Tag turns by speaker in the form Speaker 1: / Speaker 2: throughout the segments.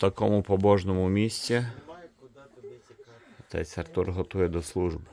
Speaker 1: такому побожному місці отець Артур готує до служби.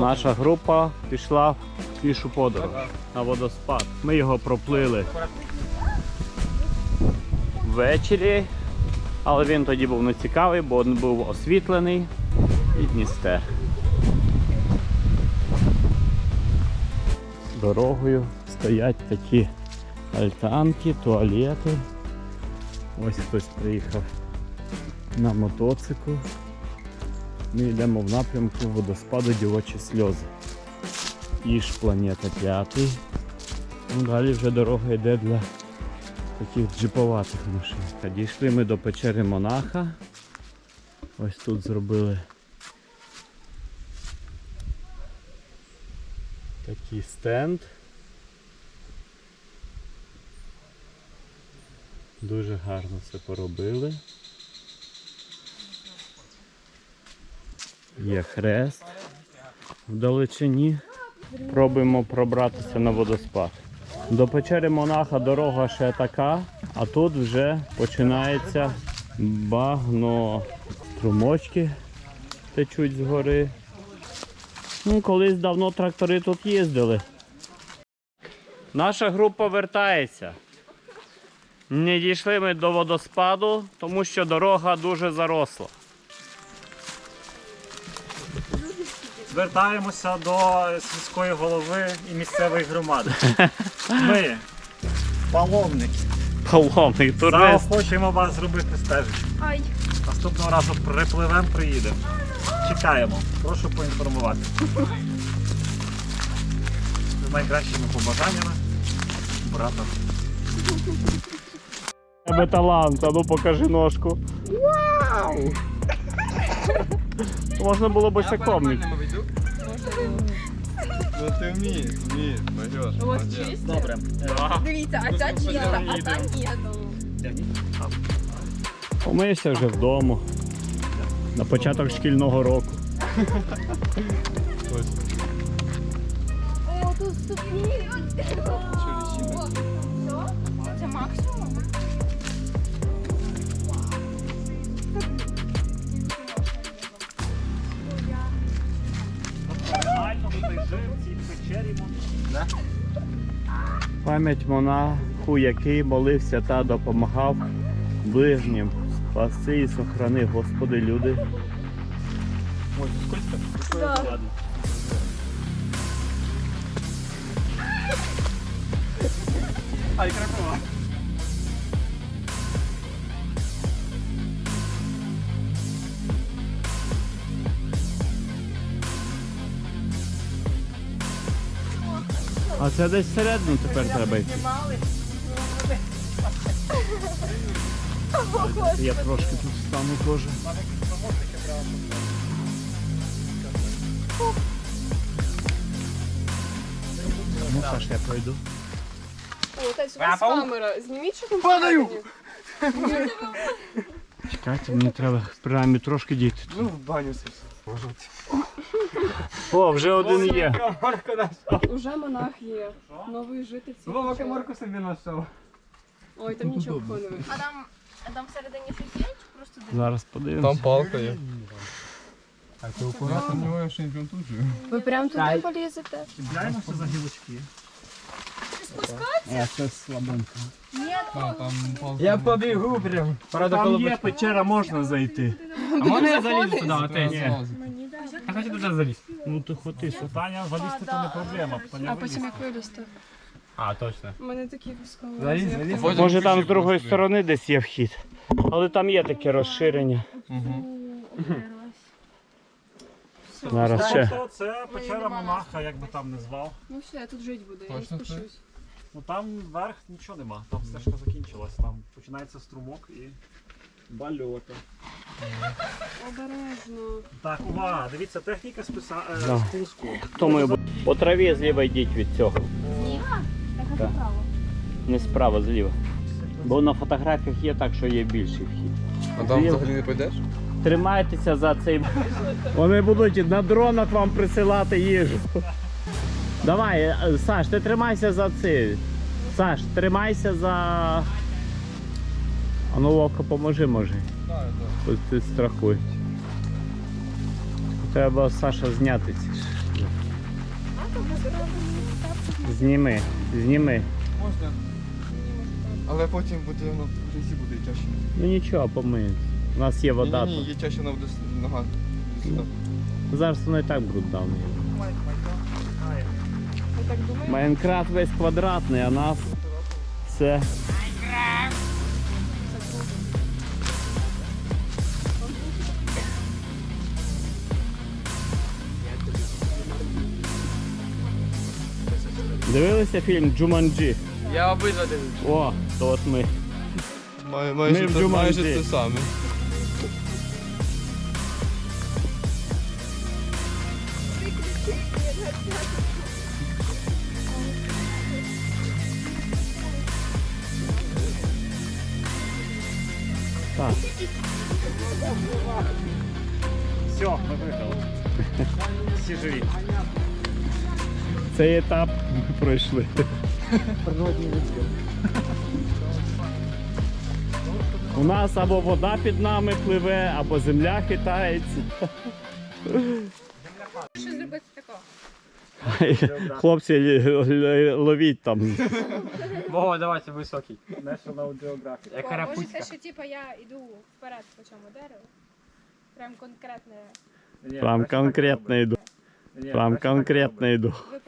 Speaker 1: Наша група пішла в пішу подорож на водоспад. Ми його проплили ввечері, але він тоді був не цікавий, бо він був освітлений і Дністер. Дорогою стоять такі альтанки, туалети. Ось хтось приїхав на мотоциклу. Ми йдемо в напрямку водоспаду дівочі сльози. Іж планета 5. Ну, далі вже дорога йде для таких джиповатих машин. Дійшли ми до печери монаха. Ось тут зробили такий стенд. Дуже гарно все поробили. Є хрест в далечині. Пробуємо пробратися на водоспад. До печери монаха дорога ще така, а тут вже починається багно. Струмочки течуть згори. Ну, колись давно трактори тут їздили. Наша група вертається. Не дійшли ми до водоспаду, тому що дорога дуже заросла.
Speaker 2: Звертаємося до сільської голови і місцевої громади. Ми, паломники,
Speaker 1: Паломник, турист.
Speaker 2: заохочуємо вас зробити стежечку.
Speaker 3: Ай,
Speaker 2: Наступного разу припливемо, приїдемо. Чекаємо. Прошу поінформувати. З найкращими побажаннями. Брата.
Speaker 1: тебе талант, а ну покажи ножку. Вау! Можна було босяком.
Speaker 4: Ну ти вмієш, вмієш, Марьош,
Speaker 3: ось чисто.
Speaker 2: Добре.
Speaker 3: Дивіться, а ця чиста, а та ні.
Speaker 1: Помився вже вдома. На початок шкільного року.
Speaker 3: О, тут ступні.
Speaker 1: Пам'ять монаху, який молився та допомагав ближнім. Спаси і сохрани, Господи, люди.
Speaker 2: Скользко. Ай, кракова.
Speaker 1: А це десь всередину тепер треба йти. Я трошки тут стану теж. Ну, Саш, я пройду.
Speaker 3: О, Тась, у вас камера. Зніміть, що там Падаю!
Speaker 1: Чекайте, мені треба принаймні трошки дійти.
Speaker 4: Ну, в баню все.
Speaker 1: О, вже один є.
Speaker 4: Знайшов.
Speaker 3: Уже монах є. Новий житель
Speaker 4: Вова комарку собі знайшов.
Speaker 3: Ой, там нічого не видно.
Speaker 5: А там, а там всередині щось є, чи просто дивитися?
Speaker 1: Зараз подивимося.
Speaker 4: палка є. А ти акуратно не говориш, що він прям тут живе.
Speaker 3: Ви прям туди полізете?
Speaker 2: Чіпляємося за гілочки.
Speaker 1: А, це слабенько.
Speaker 5: Ні,
Speaker 4: А, там палка.
Speaker 6: Я побігу прям. Правда,
Speaker 1: Там
Speaker 6: коли
Speaker 1: є печера, можна зайти.
Speaker 6: А можна я залізу туди?
Speaker 4: Злазити.
Speaker 6: Я хочу туди залізти.
Speaker 1: Ну ти хоти.
Speaker 2: Питання залізти то не проблема.
Speaker 3: А потім
Speaker 2: вилізти.
Speaker 3: як вилізти?
Speaker 6: А, точно.
Speaker 3: У мене такі.
Speaker 6: Залізь,
Speaker 1: Може там з другої сторони десь є вхід. Але там є таке розширення. Зараз ще.
Speaker 2: Тобто це печера монаха, як би там не звав.
Speaker 3: Ну все, я тут жити буду, я не
Speaker 4: Точно це?
Speaker 3: спущусь.
Speaker 2: Ну там вверх нічого нема, там стежка закінчилась, там починається струмок і Бальоти.
Speaker 3: Обережно.
Speaker 2: Так, увага, дивіться, техніка списа... е,
Speaker 1: Да.
Speaker 2: спуску.
Speaker 1: Хто ми по траві зліва йдіть від цього.
Speaker 5: Зліва? Так,
Speaker 1: Так.
Speaker 5: справа.
Speaker 1: Не справа, зліва. Бо на фотографіях є так, що є більший вхід.
Speaker 4: А там
Speaker 1: Зліва.
Speaker 4: взагалі не пойдеш?
Speaker 1: Тримайтеся за цей. Вони будуть на дронах вам присилати їжу. Давай, е, Саш, ти тримайся за цей. Саш, тримайся за. А ну Вовка, поможи, може.
Speaker 4: Так, так.
Speaker 1: Ось ти страхуй. Треба Саша зняти ці. Зніми, зніми.
Speaker 4: Можна. Але потім буде воно в грязі буде і чаще.
Speaker 1: Ну нічого, помиється. У нас є вода
Speaker 4: Ні, ні, є чаще вона буде нога.
Speaker 1: Зараз воно і так брудна? Майнкрафт весь квадратний, а нас все. Дивилися фільм Джуманджі?
Speaker 4: Я обидва дивлюсь.
Speaker 1: О, то от ми.
Speaker 4: Май,
Speaker 1: Ми
Speaker 4: майже,
Speaker 1: в
Speaker 4: те,
Speaker 1: Джуманджі.
Speaker 4: майже те саме.
Speaker 1: Так.
Speaker 2: Все, ми виграли. Всі живі.
Speaker 1: Цей етап ми пройшли. У нас або вода під нами пливе, або земля хитається.
Speaker 5: Що зробити такого?
Speaker 1: Хлопці ловіть там.
Speaker 6: Вова, давайте високий.
Speaker 2: National Geographic.
Speaker 6: Карапузька.
Speaker 5: Можете, що типу я йду вперед по цьому дереву. Прям конкретне
Speaker 1: Прям конкретно йду. Прям конкретно йду.
Speaker 5: на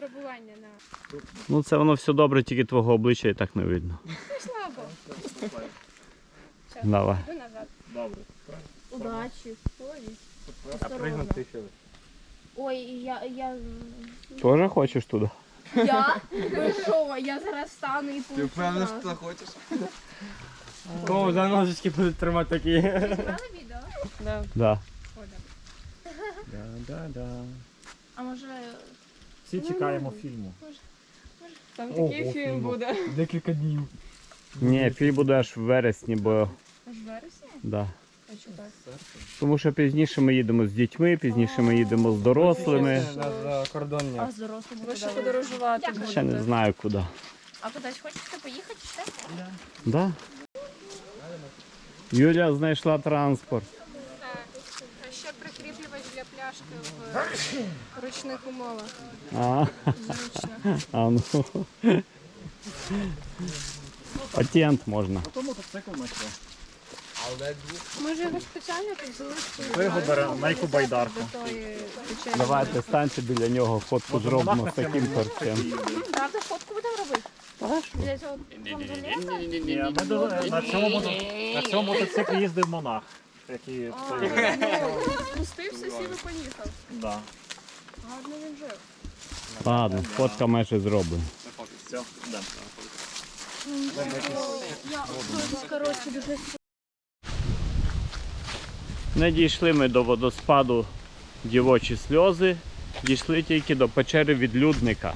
Speaker 1: Ну це воно все добре, тільки твого обличчя і так не видно.
Speaker 5: ну, слабо.
Speaker 1: Давай.
Speaker 5: Іду назад.
Speaker 2: Добре.
Speaker 5: Удачі.
Speaker 6: А пригнути ще.
Speaker 5: Ой, я. я...
Speaker 1: Тоже хочеш туди?
Speaker 5: Я? Ви що, я зараз стану і
Speaker 4: Ти
Speaker 5: получу
Speaker 4: впевнений, що ти хочеш?
Speaker 6: Вова, за ножички будуть тримати такі.
Speaker 5: Брали відео?
Speaker 3: Да.
Speaker 1: Да.
Speaker 2: Да-да-да.
Speaker 5: А може...
Speaker 2: Всі чекаємо фільму.
Speaker 3: Там
Speaker 2: Ого,
Speaker 3: такий фільм
Speaker 2: фільм.
Speaker 3: буде.
Speaker 6: Декілька днів.
Speaker 1: Ні, фільм буде аж в вересні, бо
Speaker 5: Аж в вересні?
Speaker 1: да.
Speaker 5: А що так?
Speaker 1: Тому що пізніше ми їдемо з дітьми, пізніше ми їдемо з дорослими.
Speaker 6: На, за кордон.
Speaker 5: А з дорослими
Speaker 3: Ви ще
Speaker 5: куди ви?
Speaker 3: подорожувати
Speaker 5: Як?
Speaker 1: Ще не знаю куди.
Speaker 5: А кудись хочете поїхати ще?
Speaker 1: Да? Юля знайшла транспорт.
Speaker 5: Пляшки в ручних умовах.
Speaker 1: А,
Speaker 5: Зручно.
Speaker 1: а ну. Патент можна.
Speaker 2: Хто мотоцикл знайшов?
Speaker 5: Може його спеціально тут залишити?
Speaker 2: Ми його на байдарку.
Speaker 1: Давайте станьте біля нього, фотку зробимо з таким торчем.
Speaker 5: Правда, фотку будемо робити? Для цього планзолета?
Speaker 2: Ні, ми до, на, цьому, мото- на цьому мотоциклі їздив монах. Який в той-
Speaker 3: Ну, спустився, сів і поїхав.
Speaker 2: да.
Speaker 3: Гарно він жив.
Speaker 1: Ладно, фотка майже зроблена.
Speaker 2: Все, йдемо.
Speaker 5: Коротше, дуже
Speaker 1: Не дійшли ми до водоспаду дівочі сльози, дійшли тільки до печери відлюдника.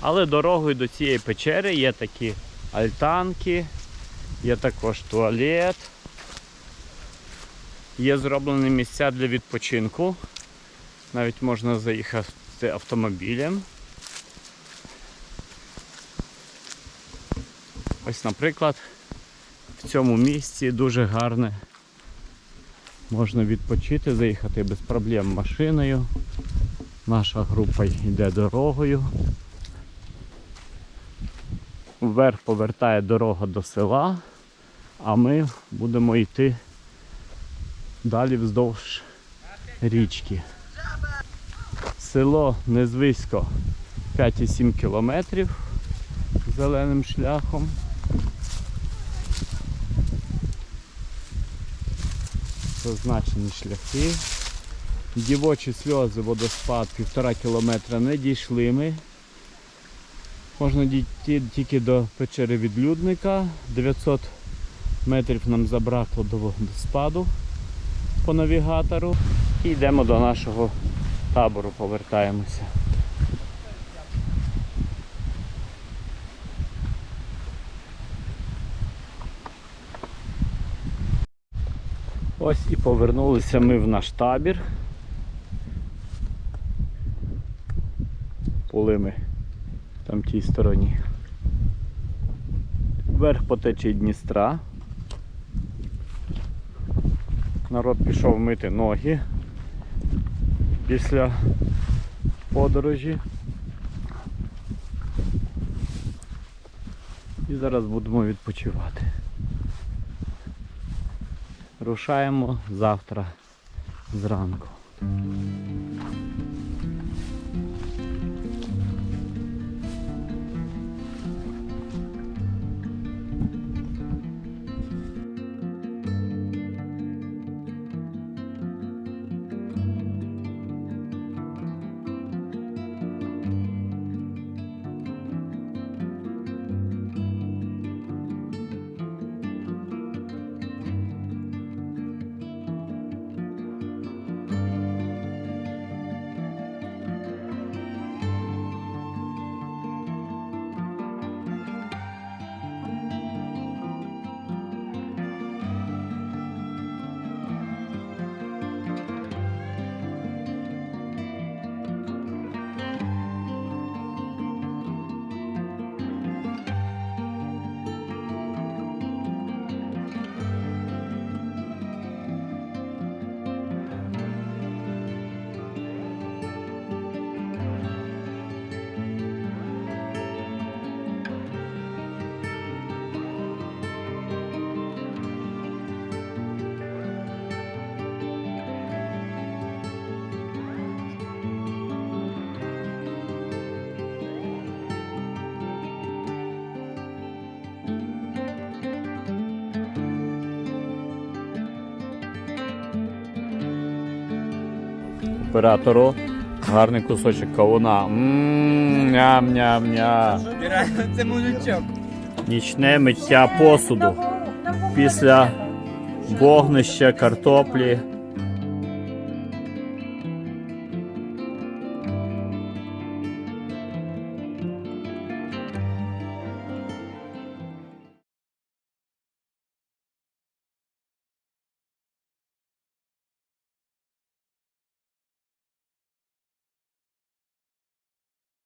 Speaker 1: Але дорогою до цієї печери є такі альтанки, є також туалет, є зроблені місця для відпочинку. Навіть можна заїхати автомобілем. Ось, наприклад, в цьому місці дуже гарне Можна відпочити, заїхати без проблем машиною. Наша група йде дорогою. Вверх повертає дорога до села, а ми будемо йти далі вздовж річки. Село Незвисько 5,7 кілометрів зеленим шляхом. зазначені шляхи. Дівочі сльози, водоспад півтора кілометра не дійшли ми. Можна дійти тільки до печери відлюдника 900 Метрів нам забракло до водоспаду по навігатору. І йдемо до нашого табору, повертаємося. Ось і повернулися ми в наш табір. Були ми там тій стороні. Вверх по Дністра. Народ пішов мити ноги після подорожі. І зараз будемо відпочивати. Рушаємо завтра зранку. Оператору гарний кусочок кавуна. Ням-ням-ням.
Speaker 6: Це мужичок.
Speaker 1: Нічне миття посуду. Після вогнища, картоплі,